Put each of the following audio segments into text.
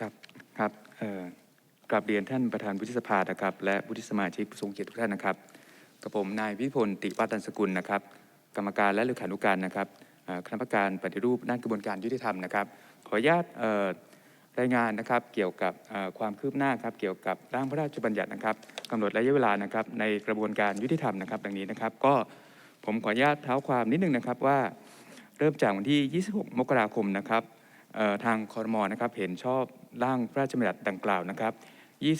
ครับครับกราบเรียนท่านประธานวุฒิสภานะครับ และวุฒิสมาชิกทรงเกียรติทุกท่านนะครับกับผมนายวิพลติวัตันสกุลนะครับ กรรมการและเลขานุการนะครับคณะกรรมการปฏิรูปด้านกระบวนการยุติธรรมนะครับ ขออนุญาตรายงานนะครับเกี่ยวกับความคืบหน้าครับเกี่ยวกับร่างพระราชบัญญัตินะครับกำหนดระยะเวลานะครับในกระบวนการยุติธรรมนะครับดังนี้นะครับ ก็ผมขออนุญาตเท้าความนิดนึงนะครับว่าเริ่มจากวันที่ 26 มกราคมนะครับทางคอรมอนะครับเห็นชอบ ร่างพระราชบัญญัติดังกล่าวนะครับ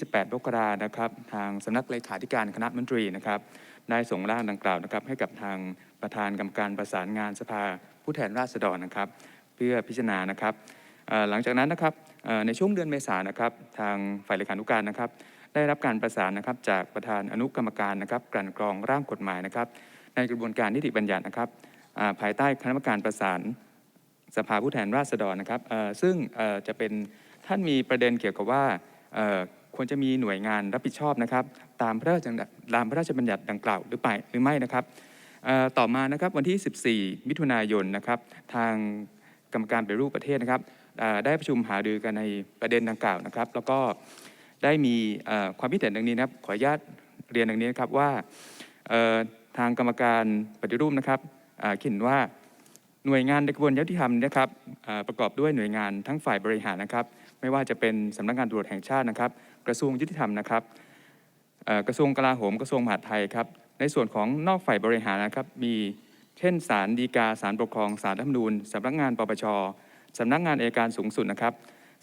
28มกรานะครับ ทางสำนักเลขาธิการคณะมนตรีนะครับได้ส่งร่างดังกล่าวนะครับ ให้กับทางประธานกรรมการประสานงานสภาผู้แทนราษฎรนะครับ เพื่อพิจารณานะครับหลังจากนั้นนะครับในช่วงเดือนเมษายนนะครับ ทางฝ่ายเลขานุการนะครับ ได้รับการประสานนะครับจากประธานอนุกรรมการนะครับกลั่นกรองร่างกฎหมายนะครับ ในกระบวนการนิติบัญญัตินะครับภายใต้คณะกรรมการประสานสภาผู้แทนราษฎรนะครับซึ่งจะเป็น ท่านมีประเด็นเกี่ยวกับว่าควรจะมีหน่วยงานรับผิดชอบนะครับ ตามพระราชบัญญัติตามพระราชบัญญัติดังกล่าวหรือไปหรือไม่นะครับต่อมานะครับวันที่ 14 มิถุนายนนะครับทางกรรมการปรูปประเทศนะครับได้ประชุมหารือกันในประเด็นดังกล่าวนะครับ แล้วก็ได้มีความคิดเห็นดังนี้นะครับ ขออนุญาตเรียนดังนี้นะครับว่าทางกรรมการปฏิรูปนะครับคิดเห็นว่าหน่วยงานในกระบวนการยุติธรรมนะครับประกอบด้วยหน่วยงานทั้งฝ่ายบริหารนะครับ ไม่ว่าจะเป็นสำนักงานตำรวจแห่งชาตินะครับ กระทรวงยุติธรรมนะครับกระทรวงกลาโหมกระทรวงมหาดไทยครับในส่วนของนอกฝ่ายบริหารนะครับมีเช่นศาลฎีกาศาลปกครองศาลรัฐธรรมนูญสำนักงานปปชสำนักงานเอยการสูงสุดนะครับ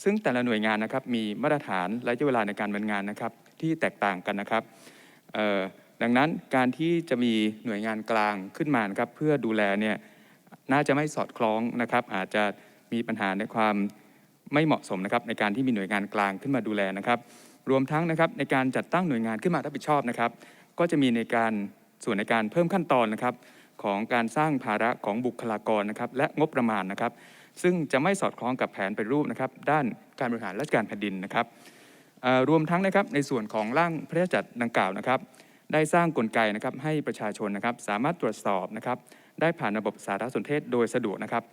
ซึ่งแต่ละหน่วยงานนะครับมีมาตรฐานและระยะเวลาในการดำเนินงานนะครับที่แตกต่างกันนะครับดังนั้นการที่จะมีหน่วยงานกลางขึ้นมานะครับเพื่อดูแลเนี่ยน่าจะไม่สอดคล้องนะครับ อาจจะมีปัญหาในความ ไม่เหมาะสมนะครับในการที่มีหน่วยงานกลางขึ้นมาดูแลนะครับ รวมทั้งนะครับในการจัดตั้งหน่วยงานขึ้นมารับผิดชอบนะครับ ก็จะมีในการส่วนในการเพิ่มขั้นตอนนะครับ ของการสร้างภาระของบุคลากรนะครับ และงบประมาณนะครับ ซึ่งจะไม่สอดคล้องกับแผนเป็นรูปนะครับ ด้านการบริหารราชการแผ่นดินนะครับรวมทั้งนะครับในส่วนของร่างพระราชบัญญัติดังกล่าวนะครับ ได้สร้างกลไกนะครับให้ประชาชนนะครับ สามารถตรวจสอบนะครับ ได้ผ่านระบบสารสนเทศโดยสะดวกนะครับ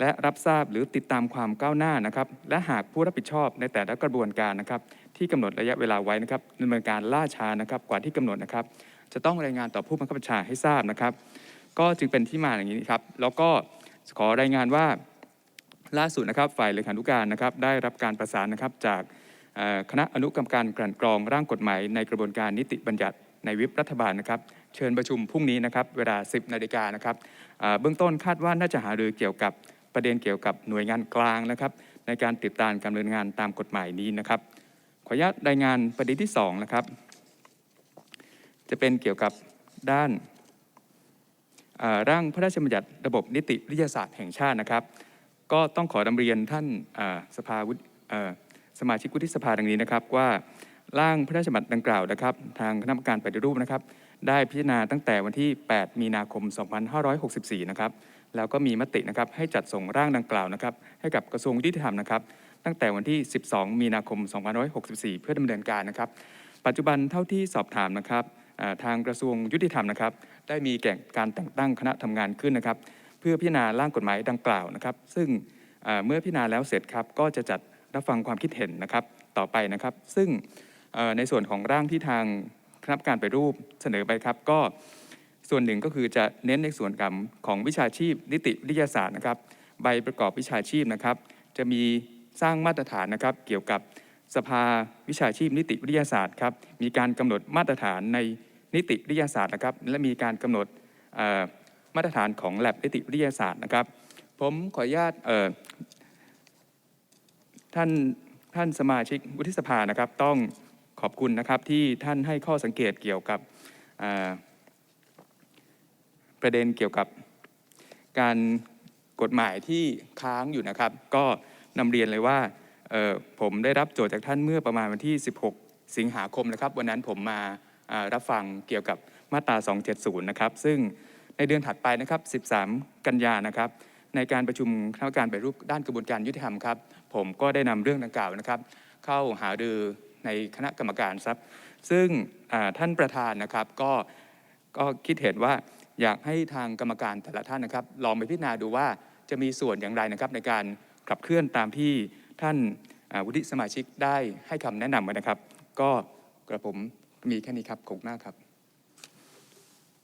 และรับทราบหรือติดตามความก้าวหน้านะครับและหากผู้รับผิดชอบในแต่ละกระบวนการนะครับที่กำหนดระยะเวลาไว้นะครับดำเนินการล่าช้านะครับกว่าที่กำหนดนะครับ จะต้องรายงานต่อผู้บังคับบัญชาให้ทราบนะครับ ก็จึงเป็นที่มาอย่างนี้ครับแล้วก็ขอรายงานว่าล่าสุดนะครับฝ่ายเลขานุการนะครับได้รับการประสานนะครับจากคณะอนุกรรมการกลั่นกรองร่างกฎหมายในกระบวนการนิติบัญญัติในวิปรัฐบาลนะครับ เชิญประชุมพรุ่งนี้นะครับเวลา 10นาฬิกานะครับเบื้องต้นคาดว่าน่าจะหารือเกี่ยวกับ ประเด็นเกี่ยวกับหน่วยงานกลางนะครับ ในการติดตามการดำเนินงานตามกฎหมายนี้นะครับ ขออนุญาตรายงานประเด็นที่สองนะครับ จะเป็นเกี่ยวกับด้านร่างพระราชบัญญัติระบบนิติวิทยาศาสตร์แห่งชาตินะครับ ก็ต้องขอนำเรียนท่านสภาวุฒิสมาชิกวุฒิสภาดังนี้นะครับ ว่าร่างพระราชบัญญัติดังกล่าวนะครับ ทางคณะกรรมการปฏิรูปนะครับ ได้พิจารณาตั้งแต่วันที่ 8 มีนาคม 2564 นะครับ แล้วก็มีมตินะครับให้จัดส่งร่างดังกล่าวนะครับ ให้กับกระทรวงยุติธรรมนะครับ ตั้งแต่วันที่ 12 มีนาคม 2564 เพื่อดำเนินการนะครับ ปัจจุบันเท่าที่สอบถามนะครับทางกระทรวงยุติธรรมนะครับ ได้มีแก่การแต่งตั้งคณะทำงานขึ้นนะครับ เพื่อพิจารณาร่างกฎหมายดังกล่าวนะครับ ซึ่งเมื่อพิจารณาแล้วเสร็จครับก็จะจัดรับฟังความคิดเห็นนะครับต่อไปนะครับ ซึ่งในส่วนของร่างที่ทางคณะกรรมการไปรูปเสนอไปครับก็ ส่วนหนึ่งก็คือจะเน้นในส่วนกรรมของวิชาชีพ นิติวิทยาศาสตร์นะครับ ใบประกอบวิชาชีพนะครับ จะมีสร้างมาตรฐานนะครับ เกี่ยวกับสภาวิชาชีพ นิติวิทยาศาสตร์ครับมีการกำหนดมาตรฐานในนิติวิทยาศาสตร์นะครับ และมีการกำหนดมาตรฐานของ lab นิติวิทยาศาสตร์นะครับ ผมขออนุญาตท่านท่านสมาชิกวุฒิสภานะครับ ต้องขอบคุณนะครับที่ท่านให้ข้อสังเกตเกี่ยวกับ ประเด็นเกี่ยวกับการกฎหมายที่ค้างอยู่นะครับ ก็นำเรียนเลยว่าผมได้รับโจทย์จากท่านเมื่อประมาณวันที่ 16 สิงหาคมนะครับ วันนั้นผมมารับฟังเกี่ยวกับมาตรา 270 นะครับ ซึ่งในเดือนถัดไปนะครับ 13 กันยานะครับ ในการประชุมคณะกรรมการไปรูปด้านกระบวนการยุติธรรมครับ ผมก็ได้นำเรื่องดังกล่าวนะครับ เข้าหารือในคณะกรรมการครับ ซึ่งท่านประธานนะครับก็ก็คิดเห็นว่า อยากให้ทางกรรมการแต่ละท่านนะครับ ลองไปพิจารณาดูว่าจะมีส่วนอย่างไรนะครับ ในการขับเคลื่อนตามที่ท่านวุฒิสมาชิกได้ให้คำแนะนำไว้นะครับ ก็กระผมมีแค่นี้ครับขอบคุณมากครับ